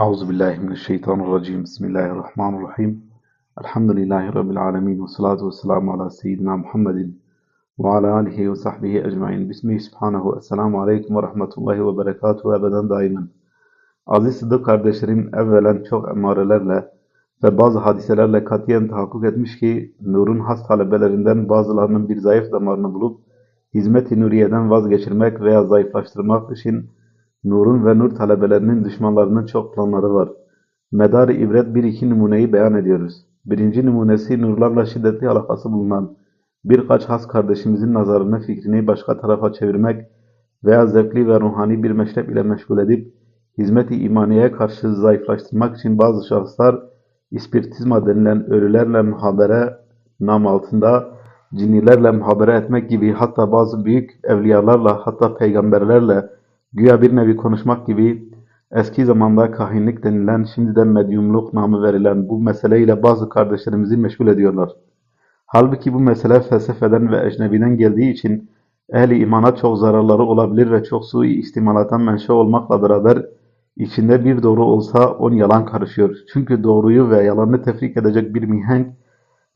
Euzu billahi mineşşeytanirracim. Bismillahirrahmanirrahim. Elhamdülillahi rabbil alamin ve salatu vesselamu ala seyyidina Muhammedin ve ala alihi ve sahbihi ecmaîn. Bismihi subhanahu. Esselamu aleyküm ve rahmetullahi ve berekatuhu ebeden daimen. Aziz Sıddık kardeşlerim evvelen çok emarelerle ve bazı hadiselerle katiyen tahakkuk etmiş ki nurun has talebelerinden bazılarının bir zayıf damarını bulup hizmet-i nuriyeden vazgeçirmek veya zayıflaştırmak için Nur'un ve Nur talebelerinin düşmanlarının çok planları var. Medar-ı ibret bir iki numuneyi beyan ediyoruz. Birinci numunesi nurlarla şiddetli alakası bulunan birkaç has kardeşimizin nazarını fikrini başka tarafa çevirmek veya zevkli ve ruhani bir meşrep ile meşgul edip hizmet-i imaniyeye karşı zayıflaştırmak için bazı şahıslar ispiritizma denilen ölülerle muhabere nam altında cinnilerle muhabere etmek gibi hatta bazı büyük evliyalarla hatta peygamberlerle Güya bir nevi konuşmak gibi eski zamanda kahinlik denilen şimdiden medyumluk namı verilen bu meseleyle bazı kardeşlerimizi meşgul ediyorlar. Halbuki bu mesele felsefeden ve ecnebiden geldiği için ehli imana çok zararları olabilir ve çok sui istimalatan menşe olmakla beraber içinde bir doğru olsa on yalan karışıyor. Çünkü doğruyu ve yalanı tefrik edecek bir mihenk,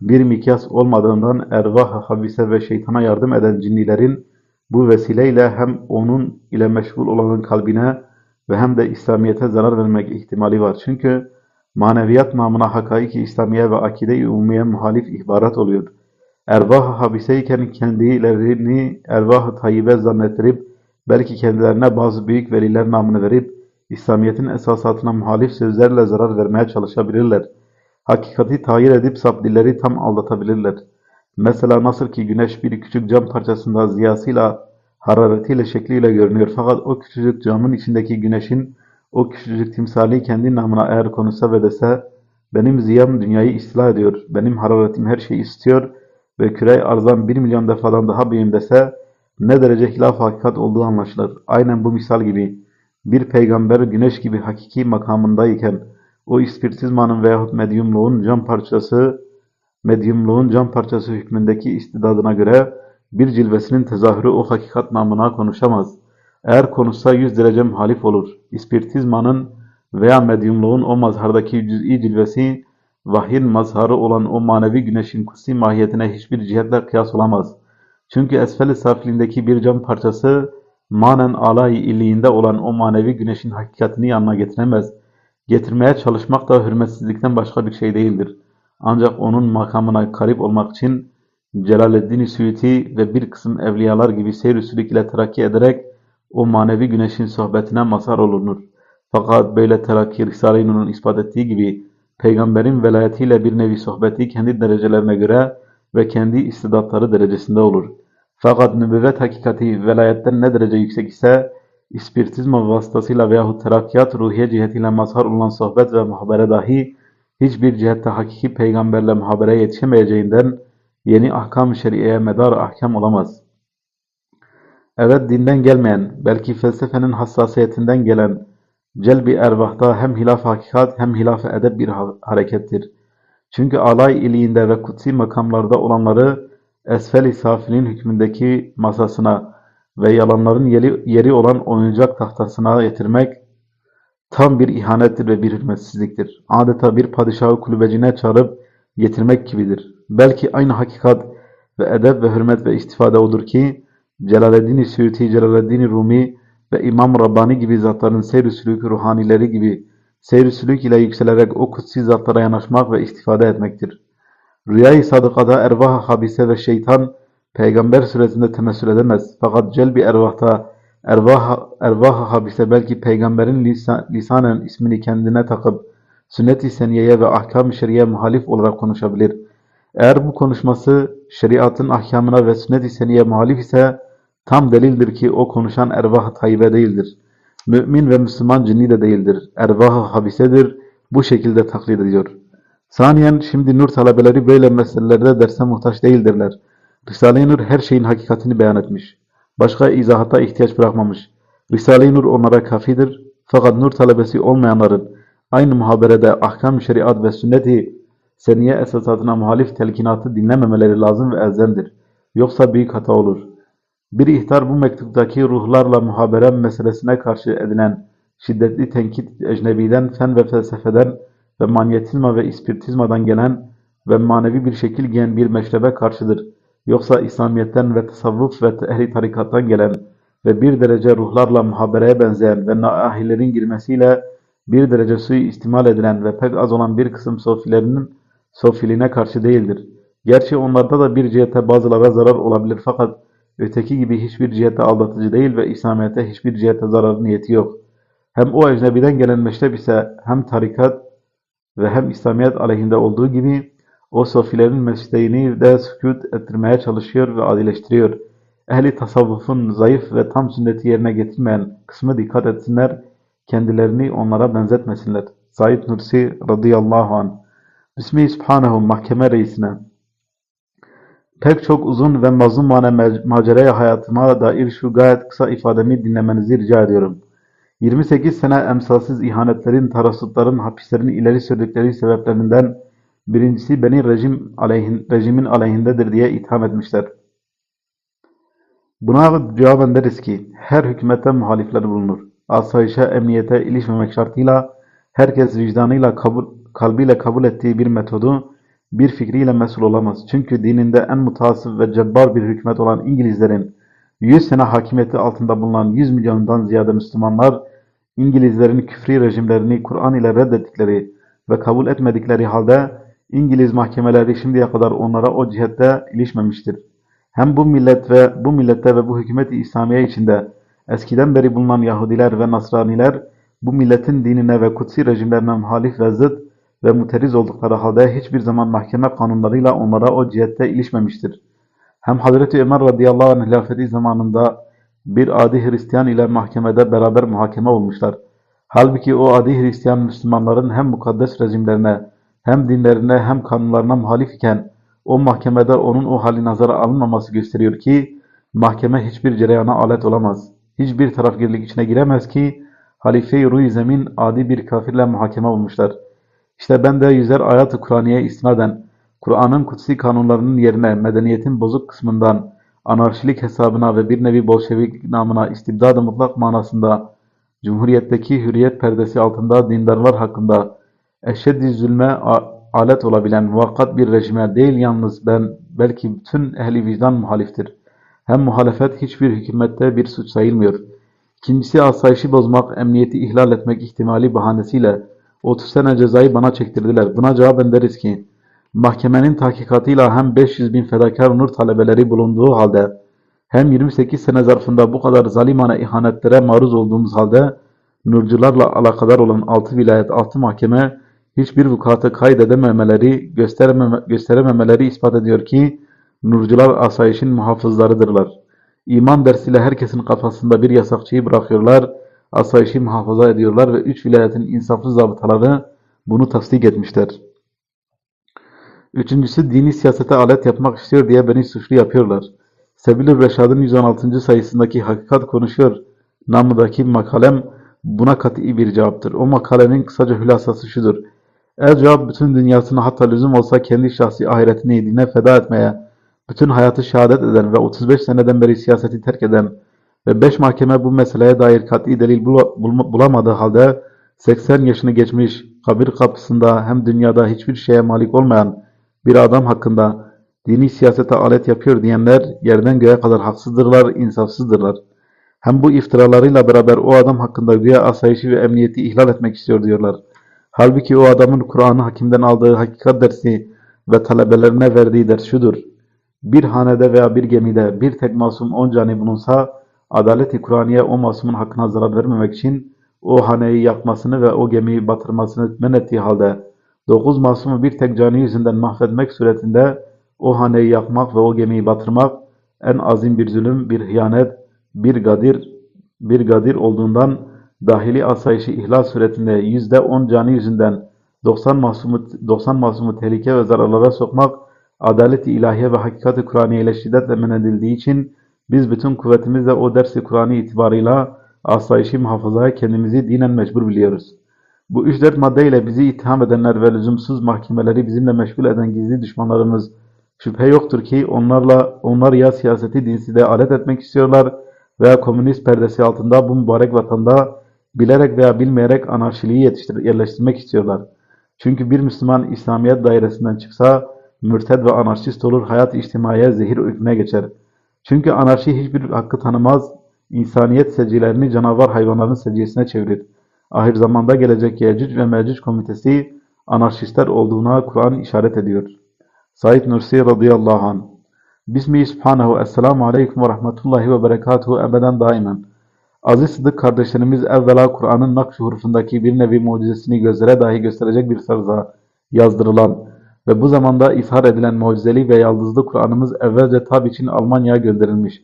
bir mikyas olmadığından ervah, habise ve şeytana yardım eden cinnilerin bu vesileyle hem onun ile meşgul olanın kalbine ve hem de İslamiyet'e zarar vermek ihtimali var. Çünkü maneviyat namına hakaiki İslamiye ve akide-i umumiye muhalif ihbarat oluyor. Ervah-ı habiseyken kendilerini ervah-ı tayyibe zannettirip belki kendilerine bazı büyük veliler namını verip İslamiyet'in esasatına muhalif sözlerle zarar vermeye çalışabilirler. Hakikati tayir edip sapdilleri tam aldatabilirler. Mesela nasıl ki güneş bir küçük cam parçasında ziyasıyla, hararetiyle, şekliyle görünüyor. Fakat o küçücük camın içindeki güneşin o küçücük timsali kendi namına eğer konuşsa ve dese, benim ziyam dünyayı istila ediyor, benim hararetim her şeyi istiyor ve kürey arzam bir milyon defadan daha büyüğüm dese, ne derece hilaf hakikat olduğu anlaşılır. Aynen bu misal gibi bir peygamber güneş gibi hakiki makamındayken o ispiritizmanın veyahut medyumluğun cam parçası medyumluğun cam parçası hükmündeki istidadına göre bir cilvesinin tezahürü o hakikat namına konuşamaz. Eğer konuşsa yüz derece muhalif olur. İspiritizmanın veya medyumluğun o mazhardaki cüz'i cilvesi, vahyin mazharı olan o manevi güneşin kutsi mahiyetine hiçbir cihetle kıyas olamaz. Çünkü esfel-i safiliğindeki bir cam parçası, manen alay illiğinde olan o manevi güneşin hakikatini yanına getiremez. Getirmeye çalışmak da hürmetsizlikten başka bir şey değildir. Ancak onun makamına karip olmak için Celaleddin Suyuti ve bir kısım evliyalar gibi seyr ile terakki ederek o manevi güneşin sohbetine mazhar olunur. Fakat böyle terakki Risale-i Nur'un ispat ettiği gibi peygamberin velayetiyle bir nevi sohbeti kendi derecelerine göre ve kendi istidatları derecesinde olur. Fakat nübüvvet hakikati velayetten ne derece yüksek ise ispiritizma vasıtasıyla veyahut terakkiyat ruhiye cihetiyle mazhar olan sohbet ve muhabere dahi hiçbir cihette hakiki peygamberle muhabere yetişemeyeceğinden yeni ahkam-ı şeriyeye medar ahkam olamaz. Evet dinden gelmeyen, belki felsefenin hassasiyetinden gelen celbi ervahta hem hilaf hakikat hem hilaf edep bir harekettir. Çünkü alay iliğinde ve kutsi makamlarda olanları esfel-i safilin hükmündeki masasına ve yalanların yeri, olan oyuncak tahtasına getirmek tam bir ihanettir ve bir hürmetsizliktir. Adeta bir padişahı kulübecine çağırıp getirmek gibidir. Belki aynı hakikat ve edep ve hürmet ve istifade odur ki Celaleddin-i Suyuti, Celaleddin-i Rumi ve İmam Rabbani gibi zatların seyr-i sülük ruhanileri gibi seyr-i sülük ile yükselerek o kutsi zatlara yanaşmak ve istifade etmektir. Rüyayı sadıkada ervah habise ve şeytan peygamber suretinde temessül edemez. Fakat celbi ervahta ervah, habise belki peygamberin lisan, lisanen ismini kendine takıp sünnet-i seniyeye ve ahkam-ı şeriye muhalif olarak konuşabilir. Eğer bu konuşması şeriatın ahkamına ve sünnet-i seniye muhalif ise tam delildir ki o konuşan ervah tayyibe değildir. Mümin ve Müslüman cinni de değildir. ervah habisedir. Bu şekilde taklit ediyor. Saniyen şimdi nur talebeleri böyle meselelerde derse muhtaç değildirler. Risale-i Nur her şeyin hakikatini beyan etmiş. Başka izahata ihtiyaç bırakmamış. Risale-i Nur onlara kafidir. Fakat nur talebesi olmayanların aynı muhaberede ahkam şeriat ve sünneti seniye esasatına muhalif telkinatı dinlememeleri lazım ve elzemdir. Yoksa büyük hata olur. Bir ihtar bu mektuptaki ruhlarla muhabere meselesine karşı edilen şiddetli tenkit ecnebiden, fen ve felsefeden ve manyetizma ve ispiritizmadan gelen ve manevi bir şekil giyen bir meşrebe karşıdır. Yoksa İslamiyet'ten ve tasavvuf ve ehli tarikattan gelen ve bir derece ruhlarla muhabereye benzeyen ve naahilerin girmesiyle bir derece suyu istimal edilen ve pek az olan bir kısım sofilerinin sofiliğine karşı değildir. Gerçi onlarda da bir cihete bazılara zarar olabilir fakat öteki gibi hiçbir cihete aldatıcı değil ve İslamiyet'e hiçbir cihete zararı niyeti yok. Hem o ecnebiden gelen meşrep ise hem tarikat ve hem İslamiyet aleyhinde olduğu gibi o sofilerin mesleğini de sükut ettirmeye çalışıyor ve adileştiriyor. Ehli tasavvufun zayıf ve tam sünneti yerine getirmeyen kısmı dikkat etsinler, kendilerini onlara benzetmesinler. Said Nursi radıyallahu anh Bismihi Subhanehu mahkeme reisine Pek çok uzun ve mazlumane maceraya hayatıma dair şu gayet kısa ifademi dinlemenizi rica ediyorum. 28 sene emsalsiz ihanetlerin, tarassutların, hapislerin ileri sürdükleri sebeplerinden birincisi beni rejim aleyhin, rejimin aleyhindedir diye itham etmişler. Buna cevaben deriz ki, her hükümete muhalifler bulunur. Asayişe, emniyete ilişmemek şartıyla herkes vicdanıyla, kabul, kalbiyle kabul ettiği bir metodu bir fikriyle mesul olamaz. Çünkü dininde en mutasip ve cebbar bir hükümet olan İngilizlerin 100 sene hakimiyeti altında bulunan 100 milyondan ziyade Müslümanlar İngilizlerin küfri rejimlerini Kur'an ile reddettikleri ve kabul etmedikleri halde İngiliz mahkemeleri şimdiye kadar onlara o cihette ilişmemiştir. Hem bu millet ve bu millette ve bu hükümeti İslamiye içinde eskiden beri bulunan Yahudiler ve Nasraniler bu milletin dinine ve kutsi rejimlerine muhalif ve zıt ve muteriz oldukları halde hiçbir zaman mahkeme kanunlarıyla onlara o cihette ilişmemiştir. Hem Hazreti Ömer radıyallahu anh hilafeti zamanında bir adi Hristiyan ile mahkemede beraber muhakeme olmuşlar. Halbuki o adi Hristiyan Müslümanların hem mukaddes rejimlerine hem dinlerine hem kanunlarına muhalif iken o mahkemede onun o hali nazara alınmaması gösteriyor ki mahkeme hiçbir cereyana alet olamaz. Hiçbir tarafgirlik içine giremez ki halife-i ruh zemin adi bir kafirle muhakeme olmuşlar. İşte ben de yüzer ayat-ı Kur'aniye istinaden Kur'an'ın kutsi kanunlarının yerine medeniyetin bozuk kısmından anarşilik hesabına ve bir nevi bolşevik namına istibdad-ı mutlak manasında Cumhuriyetteki hürriyet perdesi altında dindarlar hakkında eşeddi zulme alet olabilen muvakkat bir rejime değil yalnız ben belki bütün ehli vicdan muhaliftir. Hem muhalefet hiçbir hükümette bir suç sayılmıyor. İkincisi asayişi bozmak, emniyeti ihlal etmek ihtimali bahanesiyle 30 sene cezayı bana çektirdiler. Buna cevaben deriz ki mahkemenin tahkikatıyla hem 500 bin fedakar nur talebeleri bulunduğu halde hem 28 sene zarfında bu kadar zalimane ihanetlere maruz olduğumuz halde nurcularla alakadar olan 6 vilayet 6 mahkeme hiçbir vukuatı kaydedememeleri, gösterememe, gösterememeleri ispat ediyor ki nurcular asayişin muhafızlarıdırlar. İman dersiyle herkesin kafasında bir yasakçıyı bırakıyorlar, asayişi muhafaza ediyorlar ve üç vilayetin insaflı zabıtaları bunu tasdik etmişler. Üçüncüsü dini siyasete alet yapmak istiyor diye beni suçlu yapıyorlar. Sebil-i Reşad'ın 116. sayısındaki hakikat konuşuyor. Namıdaki makalem buna kat'i bir cevaptır. O makalenin kısaca hülasası şudur. Eğer cevap bütün dünyasını hatta lüzum olsa kendi şahsi ahiretini dine feda etmeye, bütün hayatı şehadet eden ve 35 seneden beri siyaseti terk eden ve 5 mahkeme bu meseleye dair kat'i delil bulamadığı halde 80 yaşını geçmiş, kabir kapısında hem dünyada hiçbir şeye malik olmayan bir adam hakkında dini siyasete alet yapıyor diyenler yerden göğe kadar haksızdırlar, insafsızdırlar. Hem bu iftiralarıyla beraber o adam hakkında güya asayişi ve emniyeti ihlal etmek istiyor diyorlar. Halbuki o adamın Kur'an'ı hakimden aldığı hakikat dersi ve talebelerine verdiği ders şudur. Bir hanede veya bir gemide bir tek masum on cani bulunsa, adaleti Kur'aniye o masumun hakkına zarar vermemek için o haneyi yakmasını ve o gemiyi batırmasını men ettiği halde dokuz masumu bir tek cani yüzünden mahvetmek suretinde o haneyi yakmak ve o gemiyi batırmak en azim bir zulüm, bir hıyanet, bir gadir, bir gadir olduğundan dahili asayişi ihlal suretinde yüzde on canı yüzünden 90 masumu, 90 masumu tehlike ve zararlara sokmak adalet-i ilahiye ve hakikat-i Kur'aniye ile şiddetle men edildiği için biz bütün kuvvetimizle o dersi Kur'an'ı itibarıyla asayişi muhafazaya kendimizi dinen mecbur biliyoruz. Bu üç dört maddeyle bizi itham edenler ve lüzumsuz mahkemeleri bizimle meşgul eden gizli düşmanlarımız şüphe yoktur ki onlarla onlar ya siyaseti dinsi de alet etmek istiyorlar veya komünist perdesi altında bu mübarek vatanda bilerek veya bilmeyerek anarşiliği yerleştirmek istiyorlar. Çünkü bir Müslüman İslamiyet dairesinden çıksa mürted ve anarşist olur, hayat içtimaiye zehir hükmüne geçer. Çünkü anarşi hiçbir hakkı tanımaz, insaniyet secilerini canavar hayvanların seciyesine çevirir. Ahir zamanda gelecek Yecüc ve Mecüc komitesi anarşistler olduğuna Kur'an işaret ediyor. Said Nursi radıyallahu anh Bismihi Subhanahu Esselamu Aleyküm ve Rahmetullahi ve Berekatuhu ebeden daimen. Aziz Sıdık kardeşlerimiz evvela Kur'an'ın nakş hurufundaki bir nevi mucizesini gözlere dahi gösterecek bir sırza yazdırılan ve bu zamanda ishar edilen mucizeli ve yaldızlı Kur'an'ımız evvelce tab için Almanya'ya gönderilmiş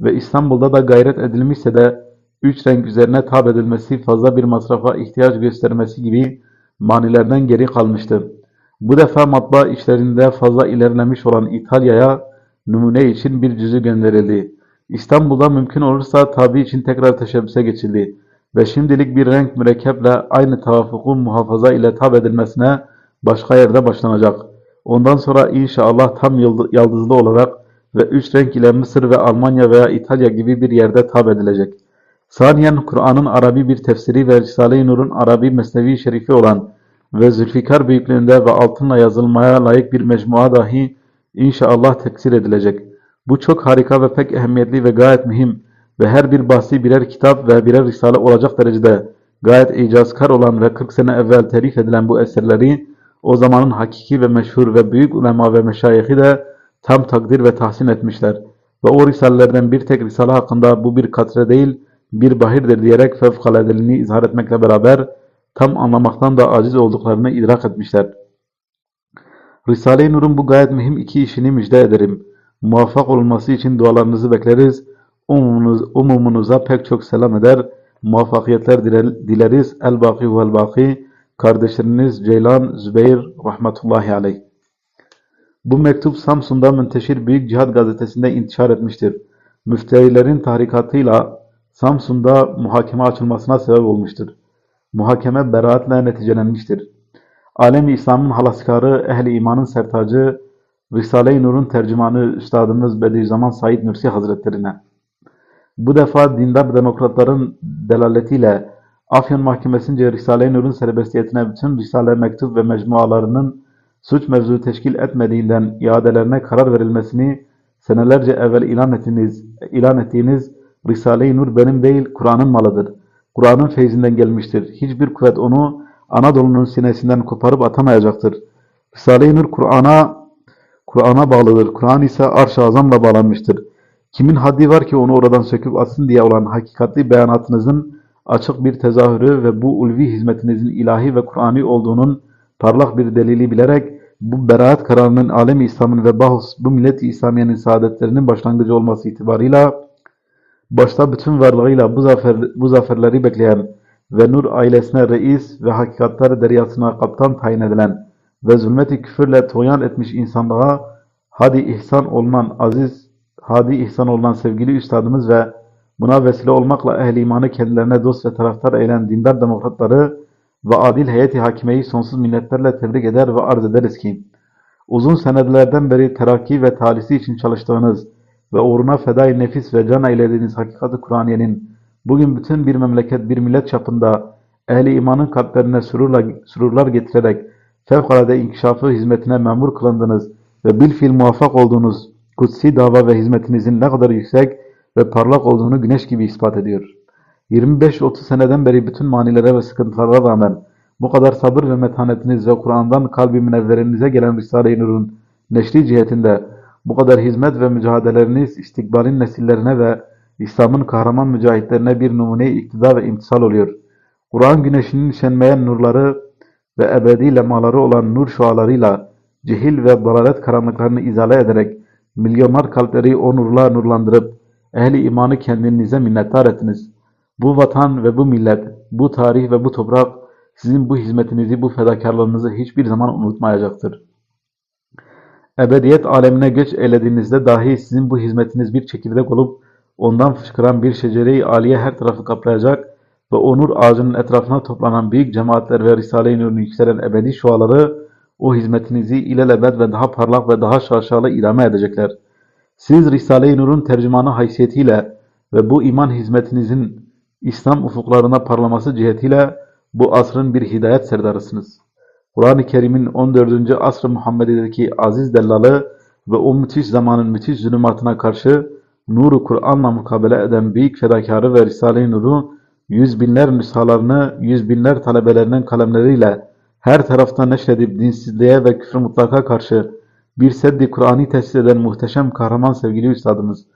ve İstanbul'da da gayret edilmişse de üç renk üzerine tab edilmesi fazla bir masrafa ihtiyaç göstermesi gibi manilerden geri kalmıştı. Bu defa matbaa işlerinde fazla ilerlemiş olan İtalya'ya numune için bir cüzü gönderildi. İstanbul'da mümkün olursa tabi için tekrar teşebbüse geçildi ve şimdilik bir renk mürekkeple aynı tavafukun muhafaza ile tab edilmesine başka yerde başlanacak. Ondan sonra inşallah tam yaldızlı olarak ve üç renk ile Mısır ve Almanya veya İtalya gibi bir yerde tab edilecek. Saniyen Kur'an'ın Arabi bir tefsiri ve Risale-i Nur'un Arabi mesnevi şerifi olan ve Zülfikar büyüklüğünde ve altınla yazılmaya layık bir mecmua dahi inşallah teksir edilecek. Bu çok harika ve pek ehemmiyetli ve gayet mühim ve her bir bahsi birer kitap ve birer risale olacak derecede gayet icazkar olan ve 40 sene evvel telif edilen bu eserleri o zamanın hakiki ve meşhur ve büyük ulema ve meşayihi de tam takdir ve tahsin etmişler. Ve o risalelerden bir tek risale hakkında bu bir katre değil, bir bahirdir diyerek fevkaladeliğini izhar etmekle beraber tam anlamaktan da aciz olduklarını idrak etmişler. Risale-i Nur'un bu gayet mühim iki işini müjde ederim. Muvaffak olması için dualarınızı bekleriz. Umumunuz, umumunuza pek çok selam eder. Muvaffakiyetler dileriz. El-Baki vel-Baki. Kardeşleriniz Ceylan Zübeyir rahmetullahi aleyh. Bu mektup Samsun'da Münteşir Büyük Cihad gazetesinde intişar etmiştir. Müfterilerin tahrikatıyla Samsun'da muhakeme açılmasına sebep olmuştur. Muhakeme beraatle neticelenmiştir. Alem-i İslam'ın halaskarı, ehli imanın sertacı, Risale-i Nur'un tercümanı Üstadımız Bediüzzaman Said Nursi Hazretlerine. Bu defa dindar demokratların delaletiyle Afyon Mahkemesi'nce Risale-i Nur'un serbestiyetine bütün Risale, mektup ve mecmualarının suç mevzu teşkil etmediğinden iadelerine karar verilmesini senelerce evvel ilan ettiğiniz, ilan ettiğiniz Risale-i Nur benim değil Kur'an'ın malıdır. Kur'an'ın feyzinden gelmiştir. Hiçbir kuvvet onu Anadolu'nun sinesinden koparıp atamayacaktır. Risale-i Nur Kur'an'a Kur'an'a bağlıdır. Kur'an ise arş-ı azamla bağlanmıştır. Kimin haddi var ki onu oradan söküp atsın diye olan hakikatli beyanatınızın açık bir tezahürü ve bu ulvi hizmetinizin ilahi ve Kur'an'i olduğunun parlak bir delili bilerek bu beraat kararının alem İslam'ın ve bahus bu millet-i İslamiye'nin saadetlerinin başlangıcı olması itibarıyla başta bütün varlığıyla bu, zafer, bu zaferleri bekleyen ve Nur ailesine reis ve hakikatler deryasına kaptan tayin edilen ve zulmeti küfürle toyan etmiş insanlığa hadi ihsan olunan aziz, hadi ihsan olunan sevgili üstadımız ve buna vesile olmakla ehli imanı kendilerine dost ve taraftar eğlen dindar demokratları ve adil heyeti hakimeyi sonsuz minnetlerle tebrik eder ve arz ederiz ki, uzun senelerden beri terakki ve talisi için çalıştığınız ve uğruna fedai nefis ve can eylediğiniz hakikati Kur'aniyenin bugün bütün bir memleket, bir millet çapında ehli imanın kalplerine sürurla, sürurlar getirerek fevkalade inkişafı hizmetine memur kılındınız ve bilfil muvaffak olduğunuz kutsi dava ve hizmetinizin ne kadar yüksek ve parlak olduğunu güneş gibi ispat ediyor. 25-30 seneden beri bütün manilere ve sıkıntılara rağmen bu kadar sabır ve metanetiniz ve Kur'an'dan kalbi münevverinize gelen Risale-i Nur'un neşri cihetinde bu kadar hizmet ve mücadeleleriniz istikbalin nesillerine ve İslam'ın kahraman mücahitlerine bir numune iktidar ve imtisal oluyor. Kur'an güneşinin şenmeyen nurları ve ebedi lemaları olan nur şualarıyla cehil ve dalalet karanlıklarını izale ederek milyonlar kalpleri o nurla nurlandırıp ehli imanı kendinize minnettar ettiniz. Bu vatan ve bu millet, bu tarih ve bu toprak sizin bu hizmetinizi, bu fedakarlığınızı hiçbir zaman unutmayacaktır. Ebediyet alemine göç eylediğinizde dahi sizin bu hizmetiniz bir çekirdek olup ondan fışkıran bir şecere-i aliye her tarafı kaplayacak ve o nur ağacının etrafına toplanan büyük cemaatler ve Risale-i Nur'un yükselen ebedi şuaları o hizmetinizi ilelebet ve daha parlak ve daha şaşalı idame edecekler. Siz Risale-i Nur'un tercümanı haysiyetiyle ve bu iman hizmetinizin İslam ufuklarına parlaması cihetiyle bu asrın bir hidayet serdarısınız. Kur'an-ı Kerim'in 14. asr-ı Muhammedi'deki aziz dellalı ve o müthiş zamanın müthiş zulümatına karşı nuru Kur'an'la mukabele eden büyük fedakarı ve Risale-i Nur'u yüz binler nüshalarını yüz binler talebelerinin kalemleriyle her tarafta neşredip dinsizliğe ve küfür mutlaka karşı bir seddi Kur'an'ı tesis eden muhteşem kahraman sevgili üstadımız,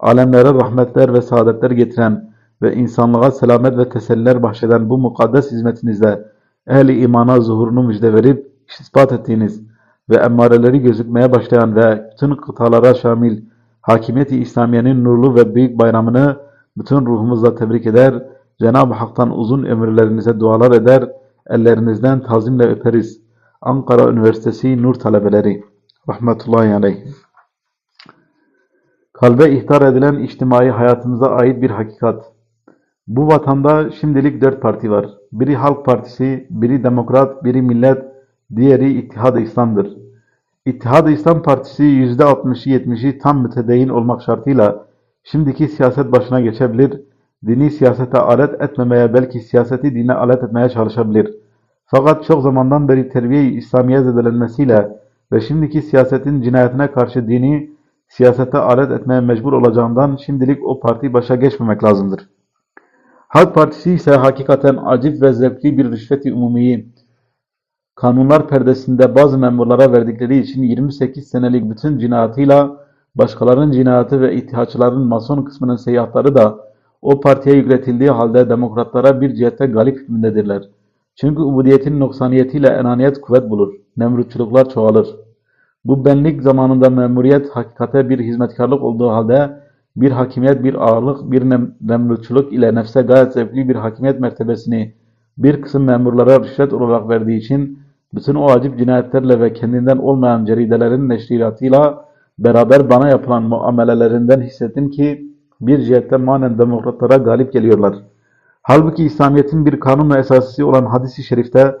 alemlere rahmetler ve saadetler getiren ve insanlığa selamet ve teselliler bahşeden bu mukaddes hizmetinizde ehli imana zuhurunu müjde verip ispat ettiğiniz ve emmareleri gözükmeye başlayan ve bütün kıtalara şamil hakimiyeti İslamiye'nin nurlu ve büyük bayramını bütün ruhumuzla tebrik eder, Cenab-ı Hak'tan uzun ömürlerinize dualar eder, ellerinizden tazimle öperiz. Ankara Üniversitesi Nur Talebeleri Rahmetullahi Aleyh Kalbe ihtar edilen içtimai hayatımıza ait bir hakikat. Bu vatanda şimdilik dört parti var. Biri Halk Partisi, biri Demokrat, biri Millet, diğeri İttihad-ı İslam'dır. İttihad-ı İslam Partisi %60'ı 70'i tam mütedeyyin olmak şartıyla şimdiki siyaset başına geçebilir, dini siyasete alet etmemeye belki siyaseti dine alet etmeye çalışabilir. Fakat çok zamandan beri terbiye-i İslamiye zedelenmesiyle ve şimdiki siyasetin cinayetine karşı dini siyasete alet etmeye mecbur olacağından şimdilik o parti başa geçmemek lazımdır. Halk Partisi ise hakikaten acip ve zevkli bir rüşveti umumiyi kanunlar perdesinde bazı memurlara verdikleri için 28 senelik bütün cinayatıyla başkalarının cinayeti ve ittihatçıların mason kısmının seyahatları da o partiye yükletildiği halde demokratlara bir cihette galip hükmündedirler. Çünkü ubudiyetin noksaniyetiyle enaniyet kuvvet bulur, nemrutçuluklar çoğalır. Bu benlik zamanında memuriyet hakikate bir hizmetkarlık olduğu halde bir hakimiyet, bir ağırlık, bir nem ile nefse gayet zevkli bir hakimiyet mertebesini bir kısım memurlara rüşvet olarak verdiği için bütün o acip cinayetlerle ve kendinden olmayan ceridelerin neşriyatıyla beraber bana yapılan muamelelerinden hissettim ki bir cihette manen demokratlara galip geliyorlar. Halbuki İslamiyet'in bir kanun ve olan hadisi şerifte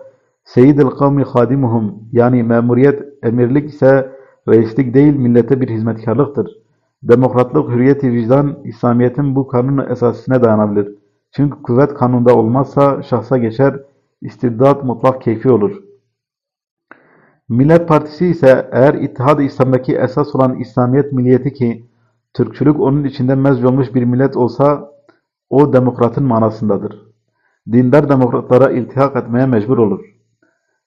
Seyyid-i kavmi hadimuhum yani memuriyet, emirlik ise reislik değil millete bir hizmetkarlıktır. Demokratlık, hürriyet-i vicdan İslamiyet'in bu kanun esasına dayanabilir. Çünkü kuvvet kanunda olmazsa şahsa geçer, istibdat mutlak keyfi olur. Millet Partisi ise eğer İttihad-ı İslam'daki esas olan İslamiyet milliyeti ki Türkçülük onun içinde mezc bir millet olsa o demokratın manasındadır. Dindar demokratlara iltihak etmeye mecbur olur.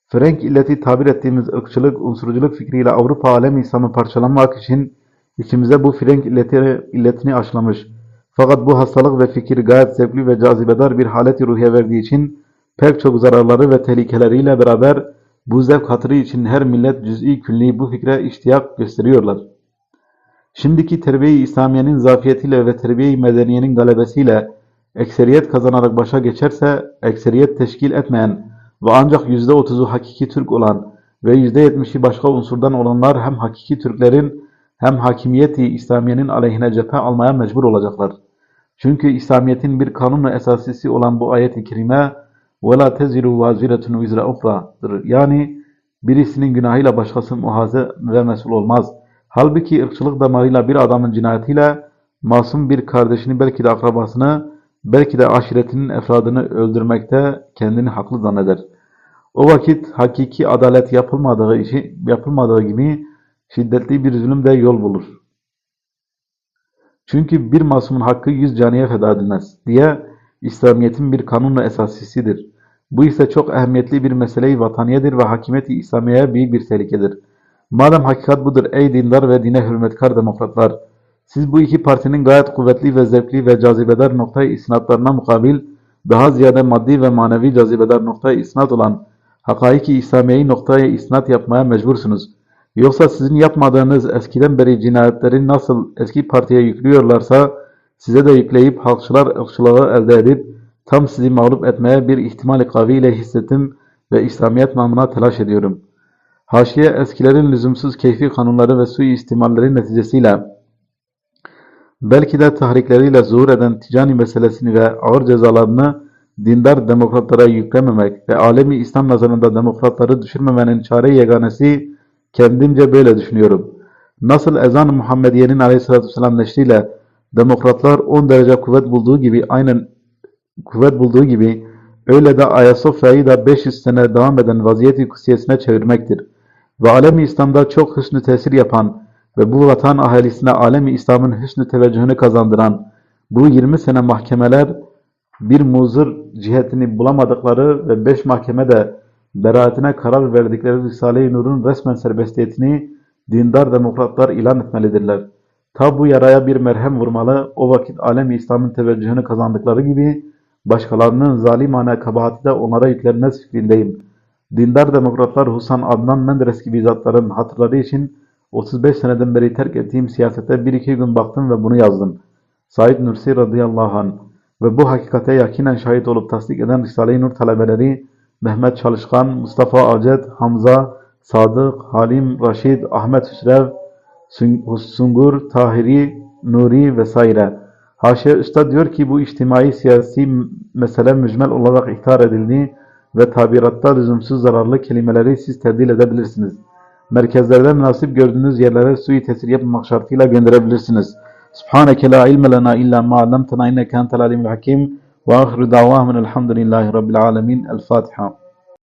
Frank illeti tabir ettiğimiz ırkçılık, unsurculuk fikriyle Avrupa alem İslam'ı parçalamak için içimize bu Frank illeti, illetini aşılamış. Fakat bu hastalık ve fikir gayet zevkli ve cazibedar bir halet-i ruhiye verdiği için pek çok zararları ve tehlikeleriyle beraber bu zevk hatırı için her millet cüz'i külli bu fikre iştiyak gösteriyorlar. Şimdiki terbiye-i İslamiye'nin zafiyetiyle ve terbiye-i medeniyenin galebesiyle ekseriyet kazanarak başa geçerse, ekseriyet teşkil etmeyen ve ancak yüzde otuzu hakiki Türk olan ve yüzde yetmişi başka unsurdan olanlar hem hakiki Türklerin hem hakimiyeti İslamiye'nin aleyhine cephe almaya mecbur olacaklar. Çünkü İslamiyet'in bir kanunu esasisi olan bu ayet-i kerime وَلَا تَزِرُوا وَازِرَةٌ وِزْرَ اُفْرَ'dır. Yani birisinin günahıyla başkası muhaze ve mesul olmaz.'' Halbuki ırkçılık damarıyla bir adamın cinayetiyle masum bir kardeşini belki de akrabasını belki de aşiretinin efradını öldürmekte kendini haklı zanneder. O vakit hakiki adalet yapılmadığı, işi, yapılmadığı gibi şiddetli bir zulüm de yol bulur. Çünkü bir masumun hakkı yüz caniye feda edilmez diye İslamiyet'in bir kanunla esasisidir. Bu ise çok ehemmiyetli bir meseleyi vataniyedir ve hakimiyeti İslamiye'ye büyük bir tehlikedir. Madem hakikat budur ey dindar ve dine hürmetkar demokratlar, siz bu iki partinin gayet kuvvetli ve zevkli ve cazibedar noktayı isnatlarına mukabil, daha ziyade maddi ve manevi cazibedar noktayı isnat olan hakaiki İslamiye'yi noktaya isnat yapmaya mecbursunuz. Yoksa sizin yapmadığınız eskiden beri cinayetleri nasıl eski partiye yüklüyorlarsa, size de yükleyip halkçılar ırkçılığı elde edip tam sizi mağlup etmeye bir ihtimali kaviyle hissettim ve İslamiyet namına telaş ediyorum. Haşiye eskilerin lüzumsuz keyfi kanunları ve suistimalleri neticesiyle belki de tahrikleriyle zuhur eden ticani meselesini ve ağır cezalarını dindar demokratlara yüklememek ve alemi İslam nazarında demokratları düşürmemenin çare yeganesi kendimce böyle düşünüyorum. Nasıl ezan-ı Muhammediye'nin aleyhissalatü vesselam neşriyle demokratlar 10 derece kuvvet bulduğu gibi aynen kuvvet bulduğu gibi öyle de Ayasofya'yı da 500 sene devam eden vaziyeti kutsiyesine çevirmektir. Ve alemi İslam'da çok hüsnü tesir yapan ve bu vatan ahalisine alemi İslam'ın hüsnü teveccühünü kazandıran bu 20 sene mahkemeler bir muzır cihetini bulamadıkları ve 5 mahkemede beraatine karar verdikleri Risale-i Nur'un resmen serbestiyetini dindar demokratlar ilan etmelidirler. Ta bu yaraya bir merhem vurmalı, o vakit alem İslam'ın teveccühünü kazandıkları gibi başkalarının zalimane kabahati de onlara yüklenmez fikrindeyim. Dindar demokratlar Husan Adnan Menderes gibi zatların hatırları için 35 seneden beri terk ettiğim siyasete bir iki gün baktım ve bunu yazdım. Said Nursi radıyallahu anh ve bu hakikate yakinen şahit olup tasdik eden Risale-i Nur talebeleri Mehmet Çalışkan, Mustafa Acet, Hamza, Sadık, Halim, Raşid, Ahmet Hüsrev, Sun- Sungur, Tahiri, Nuri vesaire. Haşiye Usta diyor ki bu içtimai siyasi mesele mücmel olarak ihtar edildi ve tabiratta lüzumsuz zararlı kelimeleri siz tebdil edebilirsiniz. Merkezlerde münasip gördüğünüz yerlere sui tesir yapmamak şartıyla gönderebilirsiniz. Subhaneke la ilme lena illa ma allamtena inneke entel alimul hakim ve ahiru davahum elhamdülillahi rabbil alemin. El Fatiha.